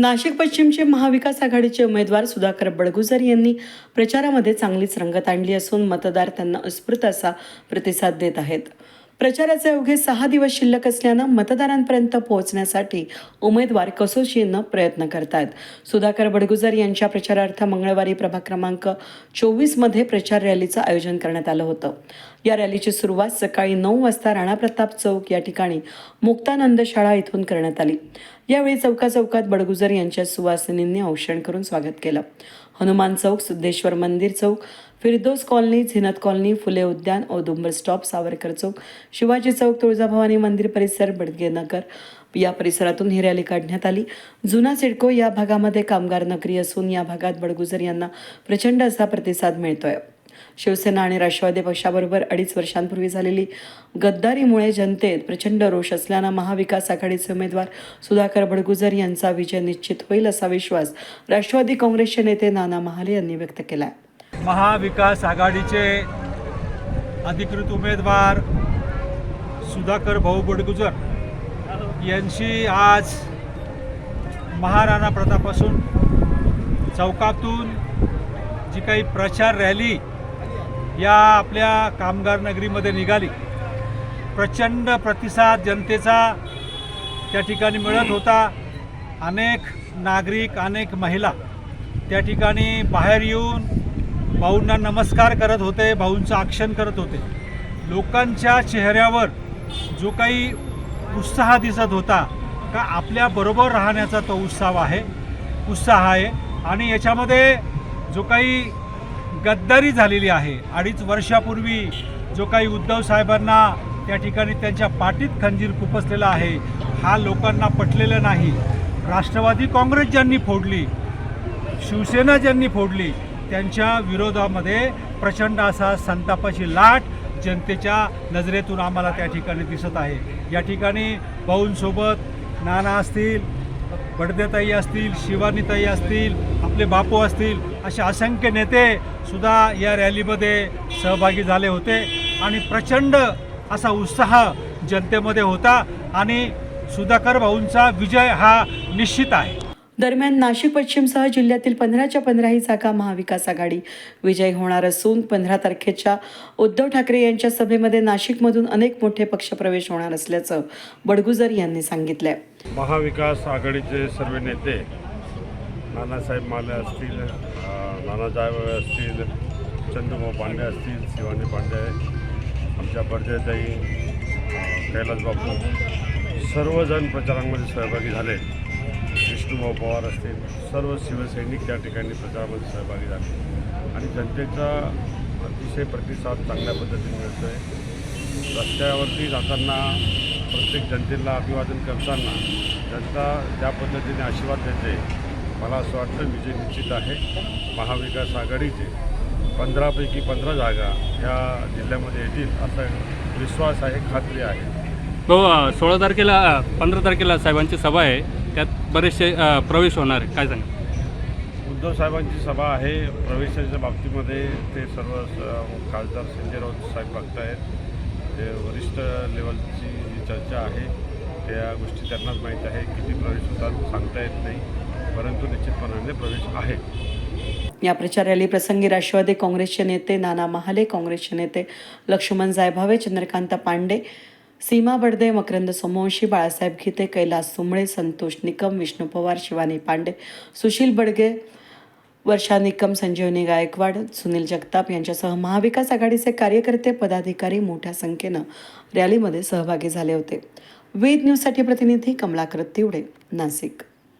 नाशिक पश्चिमचे महाविकास आघाडीचे उमेदवार सुधाकर बडगुजर यांनी प्रचारामध्ये चांगलीच रंगत आणली असून मतदार त्यांना उत्स्फूर्त असा प्रतिसाद देत आहेत. प्रचाराचे अवघे सहा दिवस शिल्लक असल्यानं मतदारांपर्यंत पोहोचण्यासाठी उमेदवार कसोशीनं प्रयत्न करतात सुधाकर बडगुजर यांच्या प्रचारार्थ मंगळवारी प्रभाग क्रमांक चोवीसमध्ये प्रचार रॅलीचं आयोजन करण्यात आलं होतं. या रॅलीची सुरुवात सकाळी नऊ वाजता राणा प्रताप चौक या ठिकाणी मुक्तानंद शाळा इथून करण्यात आली. यावेळी चौका चौकात बडगुजर यांच्या सुवासिनींनी औषण करून स्वागत केलं. हनुमान चौक सिद्धेश्वर मंदिर चौक फिरदोस कॉलनी झिनत कॉलनी फुले उद्यान औदुंबर स्टॉप सावरकर चौक शिवाजी चौक तुळजाभवानी मंदिर परिसर बडगेनगर. या परिसरातून ही रॅली काढण्यात आली. जुना सिडको या भागामध्ये कामगार नगरी असून या भागात बडगुजर यांना प्रचंड असा प्रतिसाद मिळतोय. शिवसेना आणि राष्ट्रवादी पक्षाबरोबर अडीच वर्षांपूर्वी झालेली गद्दारीमुळे जनतेत प्रचंड रोष असल्यानं महाविकास आघाडीचे उमेदवार सुधाकर बडगुजर यांचा विजय निश्चित होईल असा विश्वास राष्ट्रवादी काँग्रेसचे नेते नाना महाले यांनी व्यक्त केला आहे महाविकास आघाडीचे अधिकृत उमेदवार सुधाकर भाऊ बडगुजर यांची आज महाराणा प्रतापासून चौकातून जी काही प्रचार रॅली या आपल्या कामगार नगरीमध्ये निघाली. प्रचंड प्रतिसाद जनतेचा त्या ठिकाणी मिळत होता. अनेक नागरिक अनेक महिला त्या ठिकाणी बाहेर येऊन भाऊंना नमस्कार करत होते भाऊंचं आक्षण करत होते. लोकांच्या चेहऱ्यावर जो काही उत्साह दिसत होता का आपल्याबरोबर राहण्याचा तो उत्साह आहे उत्साह आहे. आणि याच्यामध्ये जो काही गद्दारी झालेली आहे अडीच वर्षापूर्वी जो काही उद्धव साहेबांना त्या ठिकाणी त्यांच्या पाठीत खंजीर खुपसलेला आहे हा लोकांना पटलेला नाही. राष्ट्रवादी काँग्रेस ज्यांनी फोडली शिवसेना ज्यांनी फोडली त्यांच्या विरोधामध्ये प्रचंड असा संतापाची लाट जनतेच्या नजरेतून आम्हाला त्या ठिकाणी दिसत आहे. या ठिकाणी भाऊंसोबत नाना असतील बडदेताई असतील शिवानीताई असतील आपले बापू असतील असे असंख्य नेते सुद्धा या रॅलीमध्ये सहभागी झाले होते आणि प्रचंड असा उत्साह जनतेमध्ये होता आणि सुधाकर भाऊंचा विजय हा निश्चित आहे. दरम्यान नाशिक पश्चिमसह जिल्ह्यातील पंधराच्या पंधराही जागा महाविकास आघाडी. विजयी होणार असून पंधरा तारखेच्या उद्धव ठाकरे यांच्या सभेमध्ये नाशिकमधून अनेक मोठे पक्षप्रवेश होणार असल्याचं बडगुजर यांनी सांगितलंय. महाविकास आघाडीचे सर्व नेते नानासाहेब माले असतील नाना जायवळे असतील चंदुभाऊ पांडे असतील शिवानी पांडे आमच्या बर्देताई कैलास बापू सर्वजण प्रचारांमध्ये सहभागी झाले. विष्णुभाऊ पवार असतील सर्व शिवसैनिक त्या ठिकाणी प्रचारामध्ये सहभागी झाले. आणि जनतेचा अतिशय प्रतिसाद चांगल्या पद्धतीने मिळतो आहे रस्त्यावरती जाताना प्रत्येक जनतेला अभिवादन करताना जनता ज्या पद्धतीने आशीर्वाद देते मला असं वाटतं विजय निश्चित आहे. महाविकास आघाडीचे पंधरापैकी पंधरा जागा ह्या जिल्ह्यामध्ये येतील असा विश्वास आहे खात्री आहे. हो सोळा तारखेला पंधरा तारखेला साहेबांची सभा आहे. त्यात बरेचसे प्रवेश होणार आहे. काय सांगा उद्धव साहेबांची सभा आहे. प्रवेशाच्या बाबतीमध्ये ते सर्व खासदार संजय राऊत साहेब बघतायत. ते वरिष्ठ लेवलची जी चर्चा आहे त्या गोष्टी त्यांनाच माहीत आहे. किती प्रवेश होतात सांगता येत नाही. परंतु निश्चितपणाने प्रवेश आहे. या प्रचार रॅली प्रसंगी राष्ट्रवादी काँग्रेसचे नेते नाना महाले काँग्रेसचे नेते लक्ष्मण जायभावे चंद्रकांत पांडे सीमा बडदे मकरंद सोमवंशी बाळासाहेब खिते कैलास सुमळे संतोष निकम विष्णू पवार शिवानी पांडे सुशील बडगे वर्षा निकम संजीवनी गायकवाड सुनील जगताप यांच्यासह महाविकास आघाडीचे कार्यकर्ते पदाधिकारी मोठ्या संख्येनं रॅलीमध्ये सहभागी झाले होते. वेद न्यूजसाठी प्रतिनिधी कमलाकर तिवडे नाशिक.